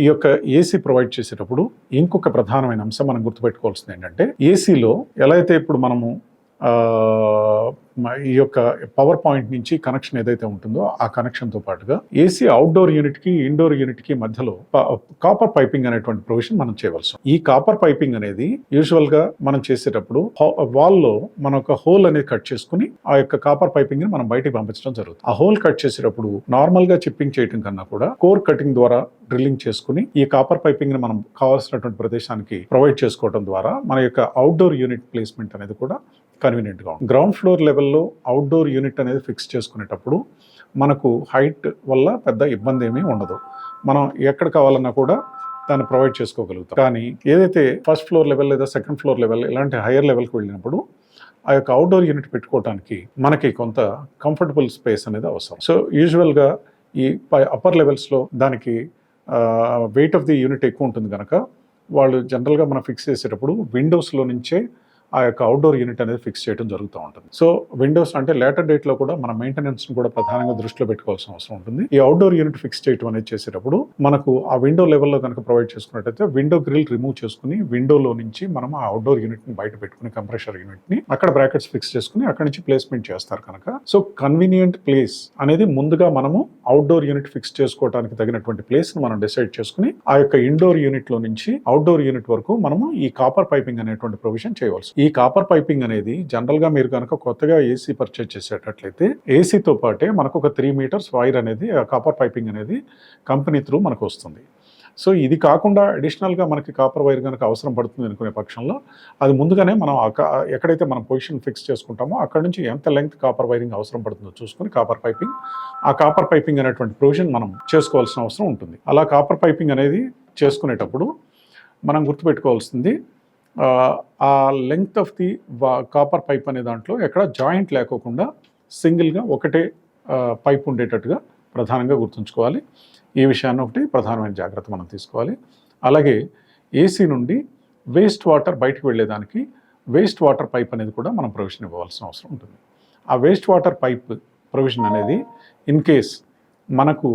ఈ యొక్క AC provide చేసేటప్పుడు ఇంకొక ప్రధానమైన అంశం మనం గుర్తుపెట్టుకోవాల్సింది ఏంటంటే ఏసీలో ఎలా అయితే ఇప్పుడు మనము ఈ యొక్క పవర్ పాయింట్ నుంచి కనెక్షన్ ఏదైతే ఉంటుందో ఆ కనెక్షన్తో పాటుగా ఏసీ అవుట్డోర్ యూనిట్కి ఇండోర్ యూనిట్కి మధ్యలో కాపర్ పైపింగ్ అనేటువంటి ప్రొవిజన్ మనం చేయవలసి ఈ కాపర్ పైపింగ్ అనేది యూజువల్గా మనం చేసేటప్పుడు వాల్లో మన మనం ఒక హోల్ అనేది కట్ చేసుకుని ఆ యొక్క కాపర్ పైపింగ్ని మనం బయటికి పంపించడం జరుగుతుంది. ఆ హోల్ కట్ చేసేటప్పుడు నార్మల్గా చిప్పింగ్ చేయడం కన్నా కూడా కోర్ కటింగ్ ద్వారా డ్రిల్లింగ్ చేసుకుని ఈ కాపర్ పైపింగ్ని మనం కావాల్సినటువంటి ప్రదేశానికి ప్రొవైడ్ చేసుకోవడం ద్వారా మన యొక్క అవుట్డోర్ యూనిట్ ప్లేస్మెంట్ అనేది కూడా కన్వీనియంట్గా ఉంటుంది. గ్రౌండ్ ఫ్లోర్ లెవెల్లో అవుట్డోర్ యూనిట్ అనేది ఫిక్స్ చేసుకునేటప్పుడు మనకు హైట్ వల్ల పెద్ద ఇబ్బంది ఏమీ ఉండదు. మనం ఎక్కడ కావాలన్నా కూడా దాన్ని ప్రొవైడ్ చేసుకోగలుగుతాం. కానీ ఏదైతే ఫస్ట్ ఫ్లోర్ లెవెల్ లేదా సెకండ్ ఫ్లోర్ లెవెల్ ఇలాంటి హైయర్ లెవెల్కి వెళ్ళినప్పుడు ఆ యొక్క అవుట్డోర్ యూనిట్ పెట్టుకోవడానికి మనకి కొంత కంఫర్టబుల్ స్పేస్ అనేది అవసరం. సో యూజువల్గా ఈ అప్పర్ లెవెల్స్లో దానికి వెయిట్ ఆఫ్ ది యూనిట్ ఎక్కువ ఉంటుంది కనుక వాళ్ళు జనరల్గా మనం ఫిక్స్ చేసేటప్పుడు విండోస్లో నుంచే ఆ యొక్క అవుట్డోర్ యూనిట్ అనేది ఫిక్స్ చేయడం జరుగుతూ ఉంటుంది. సో విండోస్ అంటే లేటర్ డేట్లో కూడా మన మెయింటెనెన్స్ని కూడా ప్రధానంగా దృష్టిలో పెట్టుకోవాల్సిన అవసరం ఉంటుంది. ఈ అవుట్డోర్ యూనిట్ ఫిక్స్ చేయడం అనేది చేసేటప్పుడు మనకు ఆ విండో లెవెల్లో కనుక ప్రొవైడ్ చేసుకున్నట్టయితే విండో గ్రిల్ రిమూవ్ చేసుకుని విండోలో నుంచి మనం ఆ అవుట్డోర్ యూనిట్ని బయట పెట్టుకుని కంప్రెషర్ యూనిట్ని అక్కడ బ్రాకెట్స్ ఫిక్స్ చేసుకుని అక్కడ నుంచి ప్లేస్మెంట్ చేస్తారు కనుక. సో కన్వీనియంట్ ప్లేస్ అనేది ముందుగా మనము అవుట్డోర్ యూనిట్ ఫిక్స్ చేసుకోవడానికి తగినటువంటి ప్లేస్ మనం డిసైడ్ చేసుకుని ఆ యొక్క ఇండోర్ యూనిట్లో నుంచి అవుట్డోర్ యూనిట్ వరకు మనము ఈ కాపర్ పైపింగ్ అనేటువంటి ప్రొవిజన్ చేయవలసి ఈ కాపర్ పైపింగ్ అనేది జనరల్గా మీరు కనుక కొత్తగా ఏసీ పర్చేజ్ చేసేటట్లయితే ఏసీతో పాటే మనకు ఒక త్రీ మీటర్స్ వైర్ అనేది ఆ కాపర్ పైపింగ్ అనేది కంపెనీ త్రూ మనకు వస్తుంది. సో ఇది కాకుండా అడిషనల్గా మనకి కాపర్ వైర్ కనుక అవసరం పడుతుంది అనుకునే పక్షంలో అది ముందుగానే మనం ఎక్కడైతే మనం పొజిషన్ ఫిక్స్ చేసుకుంటామో అక్కడ నుంచి ఎంత లెంగ్త్ కాపర్ వైరింగ్ అవసరం పడుతుందో చూసుకొని కాపర్ పైపింగ్ ఆ కాపర్ పైపింగ్ అనేటువంటి ప్రొవిజన్ మనం చేసుకోవాల్సిన అవసరం ఉంటుంది. అలా కాపర్ పైపింగ్ అనేది చేసుకునేటప్పుడు మనం గుర్తుపెట్టుకోవాల్సింది ఆ, length of the copper pipe అనే దాంట్లో ఎక్కడ జాయింట్ లేకోకుండా సింగిల్గా ఒకటే పైప్ ఉండేటట్టుగా ప్రధానంగా గుర్తుంచుకోవాలి. ఈ విషయాన్ని ఒకటి ప్రధానమైన జాగ్రత్త మనం తీసుకోవాలి. అలాగే ఏసీ నుండి వేస్ట్ వాటర్ బయటకు వెళ్ళేదానికి వేస్ట్ వాటర్ పైప్ అనేది కూడా మనం ప్రొవిజన్ ఇవ్వవలసిన అవసరం ఉంటుంది. ఆ వేస్ట్ వాటర్ పైప్ ప్రొవిజన్ అనేది ఇన్ కేస్ మనకు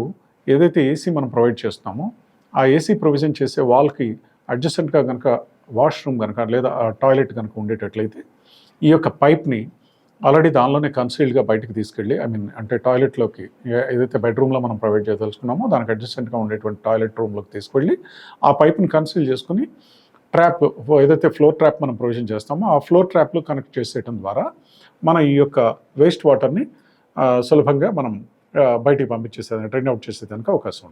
ఏదైతే ఏసీ మనం ప్రొవైడ్ చేస్తున్నామో ఆ ఏసీ ప్రొవిజన్ చేసే వాల్కి అడ్జస్టెంట్గా కనుక వాష్రూమ్ కనుక లేదా టాయిలెట్ కనుక ఉండేటట్లయితే ఈ యొక్క పైప్ని ఆల్రెడీ దానిలోనే కన్సీల్డ్గా బయటకు తీసుకెళ్ళి ఐ మీన్ అంటే టాయిలెట్లోకి ఏదైతే బెడ్రూమ్లో మనం ప్రొవైడ్ చేయదలుచుకున్నామో దానికి అడ్జస్టెంట్గా ఉండేటువంటి టాయిలెట్ రూమ్లోకి తీసుకెళ్ళి ఆ పైప్ని కన్సీల్ చేసుకుని ట్రాప్ ఏదైతే ఫ్లోర్ ట్రాప్ మనం ప్రొవిజన్ చేస్తామో ఆ ఫ్లోర్ ట్రాప్లో కనెక్ట్ చేసేయటం ద్వారా మన ఈ యొక్క వేస్ట్ వాటర్ని సులభంగా మనం బయటికి పంపించేసేదానికి ట్రైన్ అవుట్ చేసేదానికి అవకాశం ఉంటుంది.